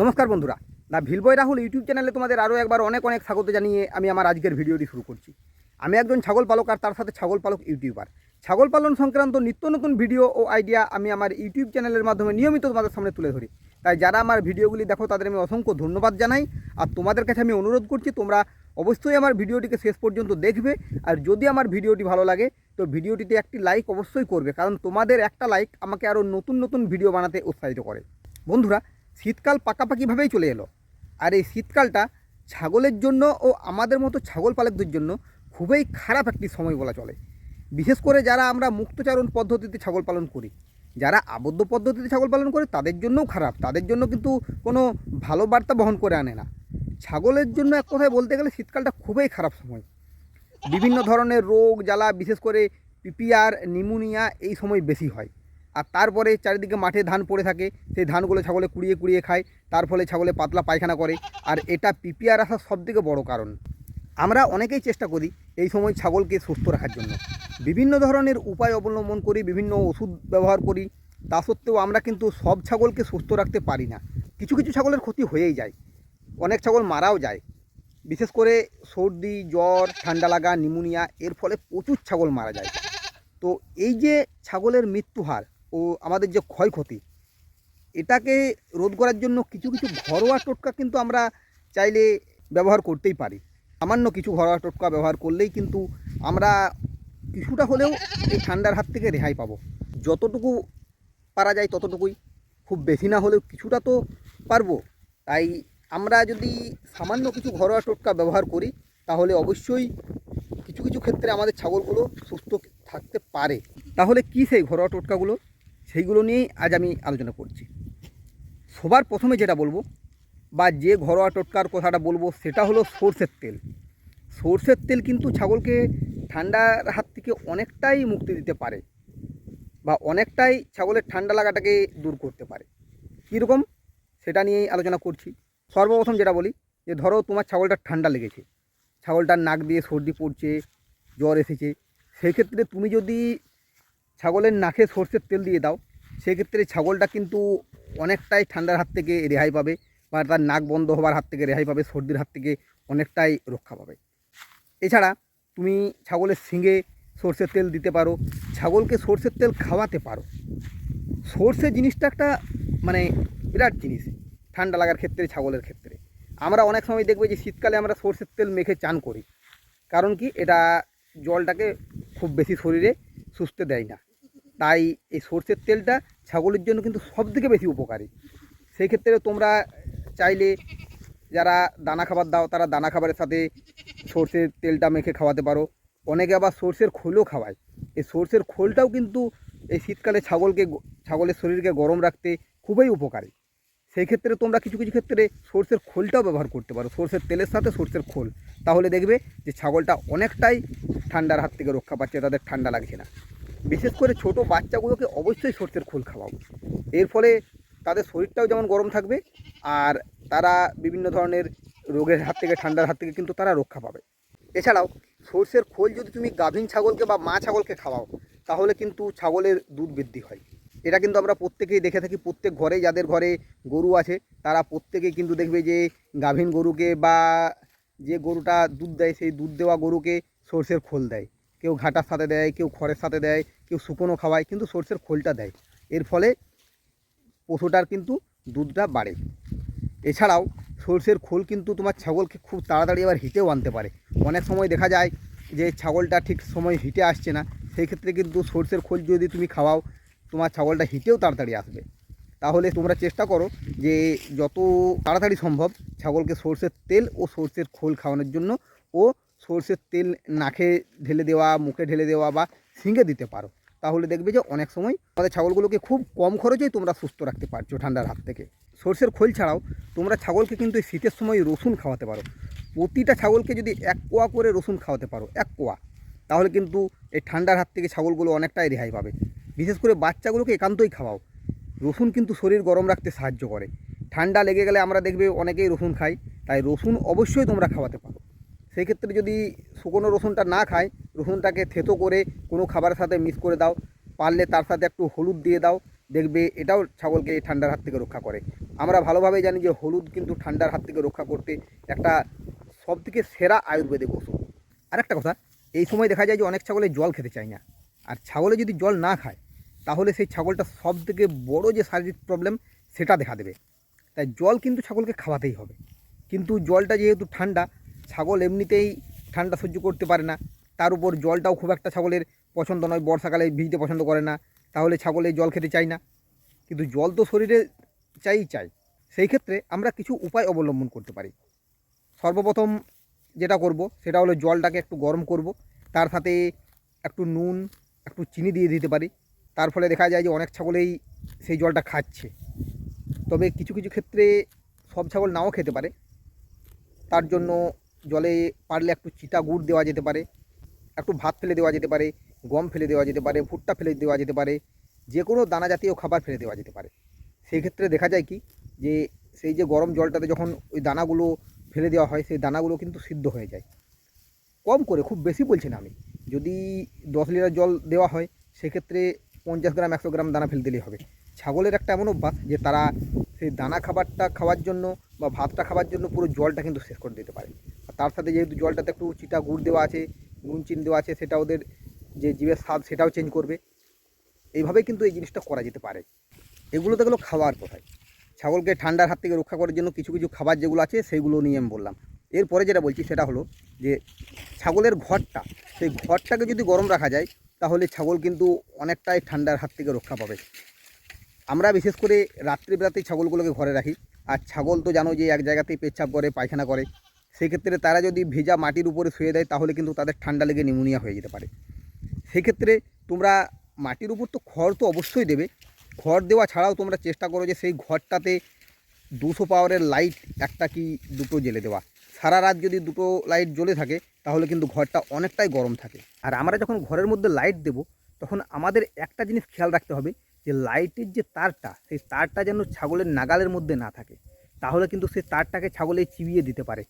নমস্কার বন্ধুরা। না ভিলবয় রাহুল ইউটিউব চ্যানেলে তোমাদের আরও একবার অনেক অনেক স্বাগত জানিয়ে আমি আমার আজকের ভিডিওটি শুরু করছি। আমি একজন ছাগল পালক আর তার সাথে ছাগল পালক ইউটিউবার। ছাগল পালন সংক্রান্ত নিত্য নতুন ভিডিও ও আইডিয়া আমি আমার ইউটিউব চ্যানেলের মাধ্যমে নিয়মিত তোমাদের সামনে তুলে ধরি। তাই যারা আমার ভিডিওগুলি দেখো, তাদের আমি অসংখ্য ধন্যবাদ জানাই। আর তোমাদের কাছে আমি অনুরোধ করছি, তোমরা অবশ্যই আমার ভিডিওটিকে শেষ পর্যন্ত দেখবে। আর যদি আমার ভিডিওটি ভালো লাগে, তো ভিডিওটিতে একটি লাইক অবশ্যই করবে। কারণ তোমাদের একটা লাইক আমাকে আরও নতুন নতুন ভিডিও বানাতে উৎসাহিত করে। বন্ধুরা শীতকাল পাকাপাকিভাবেই চলে এলো। আর এই শীতকালটা ছাগলের জন্য ও আমাদের মতো ছাগল পালকদের জন্য খুবই খারাপ একটি সময় বলা চলে। বিশেষ করে যারা আমরা মুক্তচারণ পদ্ধতিতে ছাগল পালন করি, যারা আবদ্ধ পদ্ধতিতে ছাগল পালন করে তাদের জন্যও খারাপ, তাদের জন্য কিন্তু কোনো ভালো বার্তা বহন করে আনে না। ছাগলের জন্য এক কথায় বলতে গেলে শীতকালটা খুবই খারাপ সময়। বিভিন্ন ধরনের রোগ, জ্বালা, বিশেষ করে পিপিআর, নিমোনিয়া এই সময় বেশি হয়। আর তারপরে চারিদিকে মাঠে ধান পড়ে থাকে, সেই ধানগুলো ছাগলে কুড়িয়ে কুড়িয়ে খায়, তার ফলে ছাগলে পাতলা পায়খানা করে। আর এটা পিপিআর আসার সবথেকে বড় কারণ। আমরা অনেকেই চেষ্টা করি এই সময় ছাগলকে সুস্থ রাখার জন্য। বিভিন্ন ধরনের উপায় অবলম্বন করি, বিভিন্ন ওষুধ ব্যবহার করি। তা সত্ত্বেও আমরা কিন্তু সব ছাগলকে সুস্থ রাখতে পারি না। কিছু কিছু ছাগলের ক্ষতি হয়েই যায়। অনেক ছাগল মারাও যায়। বিশেষ করে সর্দি, জ্বর, ঠান্ডা লাগা, নিমোনিয়া, এর ফলে প্রচুর ছাগল মারা যায়। তো এই যে ছাগলের মৃত্যু হার ও আমাদের যে ক্ষয়ক্ষতি, এটাকে রোধ করার জন্য কিছু কিছু ঘরোয়া টোটকা কিন্তু আমরা চাইলে ব্যবহার করতেই পারি। সামান্য কিছু ঘরোয়া টোটকা ব্যবহার করলেই কিন্তু আমরা কিছুটা হলেও এই ঠান্ডার হাত থেকে রেহাই পাবো। যতটুকু পারা যায় ততটুকুই, খুব বেশি না হলেও কিছুটা তো পারব। তাই আমরা যদি সামান্য কিছু ঘরোয়া টোটকা ব্যবহার করি, তাহলে অবশ্যই কিছু কিছু ক্ষেত্রে আমাদের ছাগলগুলো সুস্থ থাকতে পারে। তাহলে কি সেই ঘরোয়া টোটকাগুলো? সেইগুলো নিয়েই আজ আমি আলোচনা করছি। সবার প্রথমে যেটা বলব, বা যে ঘরোয়া টোটকার কথাটা বলব, সেটা হলো সর্ষের তেল। সর্ষের তেল কিন্তু ছাগলকে ঠান্ডার হাত থেকে অনেকটাই মুক্তি দিতে পারে, বা অনেকটাই ছাগলের ঠান্ডা লাগাটাকে দূর করতে পারে। কীরকম? সেটা নিয়েই আলোচনা করছি। সর্বপ্রথম যেটা বলি, যে ধরো তোমার ছাগলটা ঠান্ডা লেগেছে, ছাগলটার নাক দিয়ে সর্দি পড়ছে, জ্বর এসেছে সেই ক্ষেত্রে তুমি যদি ছাগলের নাকে সর্ষের তেল দিয়ে দাও, সেক্ষেত্রে ছাগলটা কিন্তু অনেকটাই ঠান্ডার হাত থেকে রেহাই পাবে বা তার নাক বন্ধ হওয়ার হাত থেকে রেহাই পাবে, সর্দির হাত থেকে অনেকটাই রক্ষা পাবে। এছাড়া তুমি ছাগলের শিঙে সর্ষের তেল দিতে পারো, ছাগলকে সর্ষের তেল খাওয়াতে পারো। সর্ষে জিনিসটা একটা মানে বিরাট জিনিস, ঠান্ডা লাগার ক্ষেত্রে, ছাগলের ক্ষেত্রে। আমরা অনেক সময় দেখবে যে শীতকালে আমরা সর্ষের তেল মেখে চান করি, কারণ কি? এটা জলটাকে খুব বেশি শরীরে সুস্থ দেয় না। তাই এই সর্ষের তেলটা ছাগলের জন্য কিন্তু সব থেকে বেশি উপকারী। সেই ক্ষেত্রে তোমরা চাইলে যারা দানা খাবার দাও, তারা দানা খাবারের সাথে সর্ষের তেলটা মেখে খাওয়াতে পারো। অনেকে আবার সর্ষের খোলও খাওয়ায়। এই সর্ষের খোলটাও কিন্তু এই শীতকালে ছাগলকে ছাগলের শরীরকে গরম রাখতে খুবই উপকারী। সেই ক্ষেত্রে তোমরা কিছু কিছু ক্ষেত্রে সর্ষের খোলটাও ব্যবহার করতে পারো। সর্ষের তেলের সাথে সর্ষের খোল। তাহলে দেখবে যে ছাগলটা অনেকটাই ঠান্ডার হাত থেকে রক্ষা পাচ্ছে, তাদের ঠান্ডা লাগছে না। বিশেষ করে ছোট বাচ্চাগুলোকে অবশ্যই সর্ষের খোল খাওয়াও। এর ফলে তাদের শরীরটাও যেমন গরম থাকবে, আর তারা বিভিন্ন ধরনের রোগের হাত থেকে, ঠান্ডার হাত থেকে কিন্তু তারা রক্ষা পাবে। এছাড়াও সর্ষের খোল যদি তুমি গাভীন ছাগলকে বা মা ছাগলকে খাওয়াও, তাহলে কিন্তু ছাগলের দুধ বৃদ্ধি হয়। এটা কিন্তু আমরা প্রত্যেকেই দেখে থাকি, প্রত্যেক ঘরে যাদের ঘরে গরু আছে, তারা প্রত্যেকেই কিন্তু দেখবে যে গাভীন গরুকে বা যে গরুটা দুধ দেয়, সেই দুধ দেওয়া গরুকে সর্ষের খোল দেয়। কেউ ঘাটার সাথে দেয়, কেউ খড়ের সাথে দেয়, কেউ শুকনো খাওয়ায়, কিন্তু সর্ষের খোলটা দেয়। এর ফলে পশুটার কিন্তু দুধটা বাড়ে। এছাড়াও সর্ষের খোল কিন্তু তোমার ছাগলকে খুব তাড়াতাড়ি আবার হিটেও আনতে পারে। অনেক সময় দেখা যায় যে ছাগলটা ঠিক সময় হিটে আসছে না, সেই ক্ষেত্রে কিন্তু সর্ষের খোল যদি তুমি খাওয়াও তোমার ছাগলটা হিটেও তাড়াতাড়ি আসবে। তাহলে তোমরা চেষ্টা করো যে যত তাড়াতাড়ি সম্ভব ছাগলকে সর্ষের তেল ও সর্ষের খোল খাওয়ানোর জন্য ও সর্ষের তেল নাকে ঢেলে দেওয়া, মুখে ঢেলে দেওয়া বা শিঙে দিতে পারো। তাহলে দেখবে যে অনেক সময় আমাদের ছাগলগুলোকে খুব কম খরচেই তোমরা সুস্থ রাখতে পারছ ঠান্ডার হাত থেকে। সর্ষের খোল ছাড়াও তোমরা ছাগলকে কিন্তু এই শীতের সময় রসুন খাওয়াতে পারো। প্রতিটা ছাগলকে যদি এক কোয়া করে রসুন খাওয়াতে পারো, এক কোয়া, তাহলে কিন্তু এই ঠান্ডার হাত থেকে ছাগলগুলো অনেকটাই রেহাই পাবে। বিশেষ করে বাচ্চাগুলোকে একান্তই খাওয়াও। রসুন কিন্তু শরীর গরম রাখতে সাহায্য করে। ঠান্ডা লেগে গেলে আমরা দেখবে অনেকেই রসুন খাই, তাই রসুন অবশ্যই তোমরা খাওয়াতে পারো। সেই ক্ষেত্রে যদি শুকনো রসুনটা না খায়, রসুনটাকে থেতো করে কোনো খাবারের সাথে মিক্স করে দাও, পারলে তার সাথে একটু হলুদ দিয়ে দাও, দেখবে এটাও ছাগলকে এই ঠান্ডার হাত থেকে রক্ষা করে। আমরা ভালোভাবে জানি যে হলুদ কিন্তু ঠান্ডার হাত থেকে রক্ষা করতে একটা সব থেকে সেরা আয়ুর্বেদিক ওষুধ আর একটা কথা, এই সময় দেখা যায় যে অনেক ছাগলে জল খেতে চায় না। আর ছাগলে যদি জল না খায় তাহলে সেই ছাগলটা সব থেকে বড়ো যে শারীরিক প্রবলেম সেটা দেখা দেবে। তাই জল কিন্তু ছাগলকে খাওয়াতেই হবে। কিন্তু জলটা যেহেতু ঠান্ডা, ছাগল এমনিতেই ঠান্ডা সহ্য করতে পারে না। তার উপর জলটাও খুব একটা ছাগলের পছন্দ নয়, বর্ষাকালে ভিজতে পছন্দ করে না। তাহলে ছাগলে জল খেতে চায় না। কিন্তু জল তো শরীরে চাই চাই। সেই ক্ষেত্রে আমরা কিছু উপায় অবলম্বন করতে পারি। সর্বপ্রথম যেটা করব, সেটা হলো জলটাকে একটু গরম করব। তার সাথে একটু নুন, একটু চিনি দিয়ে দিতে পারি। তার ফলে দেখা যায় যে অনেক ছাগলেই সেই জলটা খাচ্ছে। তবে কিছু কিছু ক্ষেত্রে সব ছাগল নাও খেতে পারে। তার জন্য জলে পারলে একটু চিটা গুড় দেওয়া যেতে পারে, একটু ভাত ফেলে দেওয়া যেতে পারে, গম ফেলে দেওয়া যেতে পারে, ভুট্টা ফেলে দেওয়া যেতে পারে যে কোনো দানা জাতীয় খাবার ফেলে দেওয়া যেতে পারে। সেই ক্ষেত্রে দেখা যায় কি যে সেই যে গরম জলটাতে যখন ওই দানাগুলো ফেলে দেওয়া হয়, সেই দানাগুলো কিন্তু সিদ্ধ হয়ে যায়। কম করে, খুব বেশি বলছি না আমি। যদি দশ লিটার জল দেওয়া হয়, সেক্ষেত্রে পঞ্চাশ গ্রাম, একশো গ্রাম দানা ফেলে দিলেই হবে। ছাগলের একটা এমন অভ্যাস যে তারা সেই দানা খাবারটা খাওয়ার জন্য বা ভাতটা খাওয়ার জন্য পুরো জলটা কিন্তু শেষ করে দিতে পারে। তার সাথে যেহেতু জলটাতে একটু চিটা গুড় দেওয়া আছে, নুন চিনি দেওয়া আছে, সেটা ওদের যে জীবের স্বাদ সেটাও চেঞ্জ করবে। এইভাবে কিন্তু এই জিনিসটা করা যেতে পারে। এগুলো তো খাওয়ার কোথায় ছাগলকে ঠান্ডার হাত থেকে রক্ষা করার জন্য কিছু কিছু খাবার যেগুলো আছে সেইগুলো নিয়ে আমি বললাম। এরপরে যেটা বলছি সেটা হলো যে ছাগলের ঘরটা, সেই ঘরটাকে যদি গরম রাখা যায় তাহলে ছাগল কিন্তু অনেকটাই ঠান্ডার হাত থেকে রক্ষা পাবে। আমরা বিশেষ করে রাত্রিবেলাতেই ছাগলগুলোকে ঘরে রাখি। আর ছাগল তো জানো যে এক জায়গাতেই পেচ্ছাপ করে, পায়খানা করে। সেক্ষেত্রে তারা যদি ভেজা মাটির উপরে শুয়ে দেয়, তাহলে কিন্তু তাদের ঠান্ডা লেগে নিউমোনিয়া হয়ে যেতে পারে। সেক্ষেত্রে তোমরা মাটির উপর তো খড় তো অবশ্যই দেবে। খড় দেওয়া ছাড়াও তোমরা চেষ্টা করো যে সেই ঘরটাতে দুশো পাওয়ারের লাইট একটা কি দুটো জ্বেলে দেওয়া। সারা রাত যদি দুটো লাইট জ্বলে থাকে তাহলে কিন্তু ঘরটা অনেকটাই গরম থাকে। আর আমরা যখন ঘরের মধ্যে লাইট দেব, তখন আমাদের একটা জিনিস খেয়াল রাখতে হবে যে লাইটের যে তারটা, সেই তারটা যেন ছাগলের নাগালের মধ্যে না থাকে। তাহলে কিন্তু সেই তারটাকে ছাগলে চিবিয়ে দিতে পারে।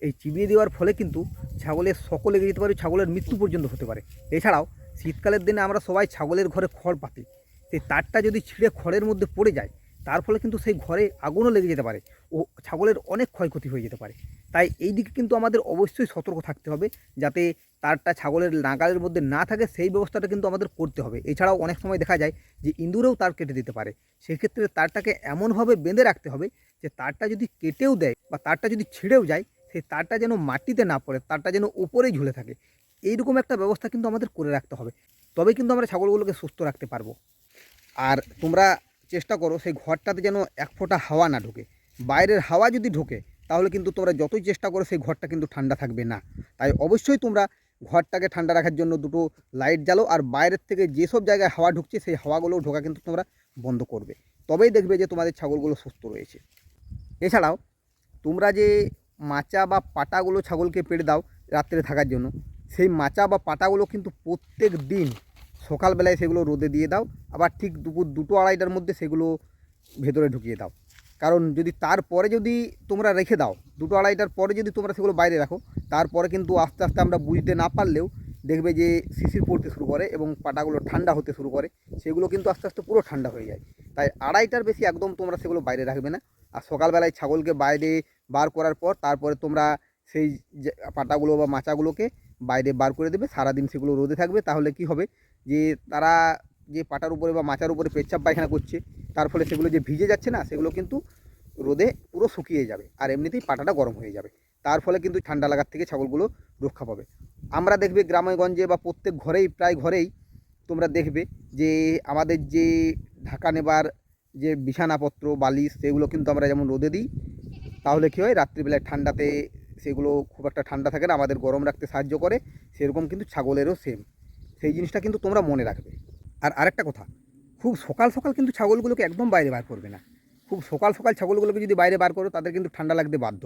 এই চিবিয়ে দেওয়ার ফলে কিন্তু ছাগলের সকলে লেগে যেতে পারে, ছাগলের মৃত্যু পর্যন্ত হতে পারে। এছাড়াও, শীতকালের দিনে আমরা সবাই ছাগলের ঘরে খড় পাতি। সেই তারটা যদি ছিঁড়ে খড়ের মধ্যে পড়ে যায় তার ফলে কিন্তু সেই ঘরে আগুনও লেগে যেতে পারে ও ছাগলের অনেক ক্ষয়ক্ষতি হয়ে যেতে পারে। তাই এই দিকে কিন্তু আমাদের অবশ্যই সতর্ক থাকতে হবে যাতে তারটা ছাগলের নাগালের মধ্যে না থাকে সেই ব্যবস্থাটা কিন্তু আমাদের করতে হবে। এছাড়াও অনেক সময় দেখা যায় যে ইঁদুরেও তার কেটে দিতে পারে। সেক্ষেত্রে তারটাকে এমনভাবে বেঁধে রাখতে হবে যে তারটা যদি কেটেও দেয় বা তারটা যদি ছিঁড়েও যায়, সেই তারটা যেন মাটিতে না পড়ে, তারটা যেন উপরেই ঝুলে থাকে। এইরকম একটা ব্যবস্থা কিন্তু আমাদের করে রাখতে হবে। তবে কিন্তু আমরা ছাগলগুলোকে সুস্থ রাখতে পারব। আর তোমরা চেষ্টা করো, সেই ঘরটাতে যেন এক ফোঁটা হাওয়া না ঢোকে। বাইরের হাওয়া যদি ঢোকে, তাহলে কিন্তু তোমরা যতই চেষ্টা করো, সেই ঘরটা কিন্তু ঠান্ডা থাকবে না। তাই অবশ্যই তোমরা ঘরটাকে ঠান্ডা রাখার জন্য দুটো লাইট জ্বালো, আর বাইরের থেকে যেসব জায়গায় হাওয়া ঢুকছে, সেই হাওয়াগুলো ঢোকা কিন্তু তোমরা বন্ধ করবে। তবেই দেখবে যে তোমাদের ছাগলগুলো সুস্থ রয়েছে। এছাড়াও, তোমরা যে মাচা বা পাটাগুলো ছাগলকে পেড়ে দাও রাত্রে থাকার জন্য, সেই মাচা বা পাটাগুলো কিন্তু প্রত্যেক দিন সকালবেলায় সেগুলো রোদে দিয়ে দাও, আবার ঠিক দুপুর দুটো আড়াইটার মধ্যে সেগুলো ভেতরে ঢুকিয়ে দাও। কারণ যদি তারপরে যদি তোমরা রেখে দাও, দুটো আড়াইটার পরে যদি তোমরা সেগুলো বাইরে রাখো, তারপরে কিন্তু আস্তে আস্তে আমরা বুঝতে না পারলেও দেখবে যে শিশির পড়তে শুরু করে এবং পাটাগুলো ঠান্ডা হতে শুরু করে, সেগুলো কিন্তু আস্তে আস্তে পুরো ঠান্ডা হয়ে যায়। তাই আড়াইটার বেশি একদম তোমরা সেগুলো বাইরে রাখবে না। আর সকালবেলায় ছাগলকে বাইরে বার করার পর তারপরে তোমরা সেই পাটাগুলো বা মাচাগুলোকে বাইরে বার করে দেবে, সারাদিন সেগুলো রোদে থাকবে। তাহলে কি হবে? যে তারা যে পাটার উপরে বা মাচার উপরে পেচ্ছাপ পায়খানা করছে, তার ফলে সেগুলো যে ভিজে যাচ্ছে না, সেগুলো কিন্তু রোদে পুরো শুকিয়ে যাবে। আর এমনিতেই পাটাটা গরম হয়ে যাবে। তার ফলে কিন্তু ঠান্ডা লাগার থেকে ছাগলগুলো রক্ষা পাবে। আমরা দেখবে গ্রামেগঞ্জে বা প্রত্যেক ঘরেই, প্রায় ঘরেই তোমরা দেখবে যে আমাদের যে ঢাকা নেবার যে বিছানাপত্র, বালিশ, সেগুলো কিন্তু আমরা যেমন রোদে দিই, তাহলে কী হয়? রাত্রিবেলায় ঠান্ডাতে সেগুলো খুব একটা ঠান্ডা থাকে না, আমাদের গরম রাখতে সাহায্য করে, সেরকম কিন্তু ছাগলেরও সেম সেই জিনিসটা কিন্তু তোমরা মনে রাখবে। আর আরেকটা কথা, খুব সকাল সকাল কিন্তু ছাগলগুলোকে একদম বাইরে বার করবে না। খুব সকাল সকাল ছাগলগুলোকে যদি বাইরে বার করো, তাদের কিন্তু ঠান্ডা লাগতে বাধ্য।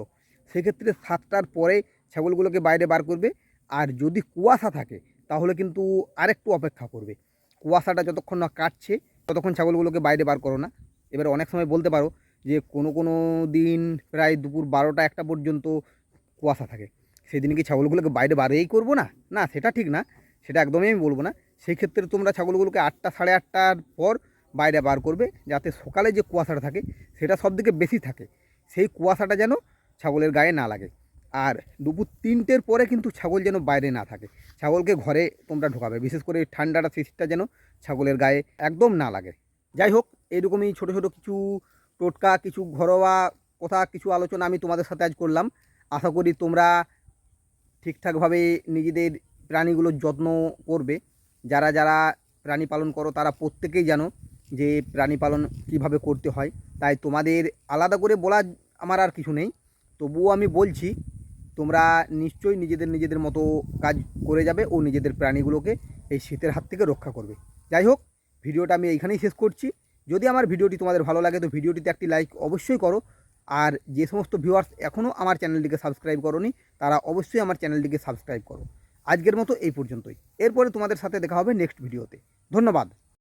সেক্ষেত্রে সাতটার পরে ছাগলগুলোকে বাইরে বার করবে। আর যদি কুয়াশা থাকে, তাহলে কিন্তু আরেকটু অপেক্ষা করবে। কুয়াশাটা যতক্ষণ না কাটছে, ততক্ষণ ছাগলগুলোকে বাইরে বার করো না। এবার অনেক সময় বলতে পারো যে কোনো কোনো দিন প্রায় দুপুর বারোটা একটা পর্যন্ত কুয়াশা থাকে। সেদিন কি ছাগলগুলোকে বাইরে বারেই করব না? না, সেটা ঠিক না। সেটা একদমই আমি বলব না। সেই ক্ষেত্রে তোমরা ছাগলগুলোকে আটটা, সাড়ে আটটার পর বাইরে বার করবে, যাতে সকালে যে কুয়াশাটা থাকে, সেটা সব থেকে বেশি থাকে। সেই কুয়াশাটা যেন ছাগলের গায়ে না লাগে। আর দুপুর তিনটের পরে কিন্তু ছাগল যেন বাইরে না থাকে। ছাগলকে ঘরে তোমরা ঢোকাবে। বিশেষ করে ঠান্ডাটা, শীতটা যেন ছাগলের গায়ে একদম না লাগে। যাই হোক এরকমই ছোটো ছোটো কিছু টোটকা, কিছু ঘরোয়া কথা, কিছু আলোচনা আমি তোমাদের সাথে আজ করলাম। আশা করি তোমরা ঠিকঠাকভাবে নিজেদের প্রাণীগুলোর যত্ন করবে। যারা যারা প্রাণী পালন করো, তারা প্রত্যেকেই জানো যে প্রাণী পালন কীভাবে করতে হয়। তাই তোমাদের আলাদা করে বলা আমার আর কিছু নেই। তবুও আমি বলছি, তোমরা নিশ্চয়ই নিজেদের নিজেদের মতো কাজ করে যাবে ও নিজেদের প্রাণীগুলোকে এই শীতের হাত থেকে রক্ষা করবে। যাই হোক, ভিডিওটা আমি এইখানেই শেষ করছি। যদি আমার ভিডিওটি তোমাদের ভালো লাগে, তো ভিডিওটিতে একটি লাইক অবশ্যই করো। আর যে সমস্ত ভিউয়ার্স এখনও আমার চ্যানেলটিকে সাবস্ক্রাইব করনি, তারা অবশ্যই আমার চ্যানেলটিকে সাবস্ক্রাইব করো। আজকের মতো এই পর্যন্তই। এরপরে তোমাদের সাথে দেখা হবে নেক্সট ভিডিওতে ধন্যবাদ।